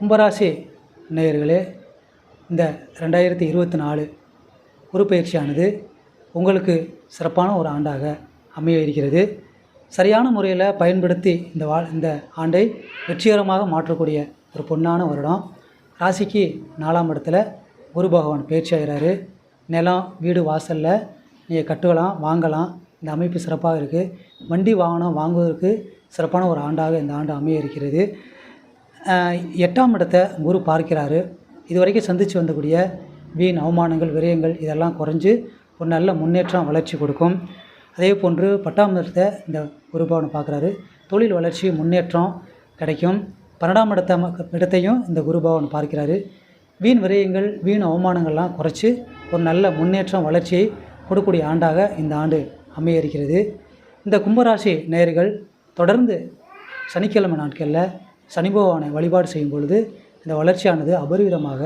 கும்பராசி நேயர்களே இந்த ரெண்டாயிரத்தி இருபத்தி நாலு உருப்பயிற்சியானது பயிற்சியானது உங்களுக்கு சிறப்பான ஒரு ஆண்டாக அமைய இருக்கிறது சரியான முறையில் பயன்படுத்தி இந்த வா இந்த ஆண்டை வெற்றிகரமாக மாற்றக்கூடிய ஒரு பொன்னான வருடம். ராசிக்கு நாலாம் இடத்துல குரு பகவான் பயிற்சி ஆகிறாரு. நிலம் வீடு வாசலில் நீங்கள் கட்டுக்கலாம் வாங்கலாம். இந்த அமைப்பு சிறப்பாக இருக்குது வண்டி வாகனம் வாங்குவதற்கு சிறப்பான ஒரு ஆண்டாக இந்த ஆண்டு அமைய இருக்கிறது எட்டாம் இடத்தை குரு பார்க்கிறாரு. இதுவரைக்கும் சந்தித்து வந்தக்கூடிய வீண் அவமானங்கள் விரயங்கள் இதெல்லாம் குறைஞ்சு ஒரு நல்ல முன்னேற்றம் வளர்ச்சி கொடுக்கும். அதே போன்று பட்டாம் இடத்தை இந்த குரு பார்க்குறாரு. தொழில் வளர்ச்சி முன்னேற்றம் கிடைக்கும். பன்னெண்டாம் இடத்த இடத்தையும் இந்த குரு பார்க்கிறாரு. வீண் விரயங்கள் வீண் அவமானங்கள்லாம் குறைச்சி ஒரு நல்ல முன்னேற்றம் வளர்ச்சியை கொடுக்கக்கூடிய ஆண்டாக இந்த ஆண்டு அமைய இருக்கிறது இந்த கும்பராசி நேர்கள் தொடர்ந்து சனிக்கிழமை நாட்களில் சனி பகவானை வழிபாடு செய்யும் பொழுது இந்த வளர்ச்சியானது அபரிவிதமாக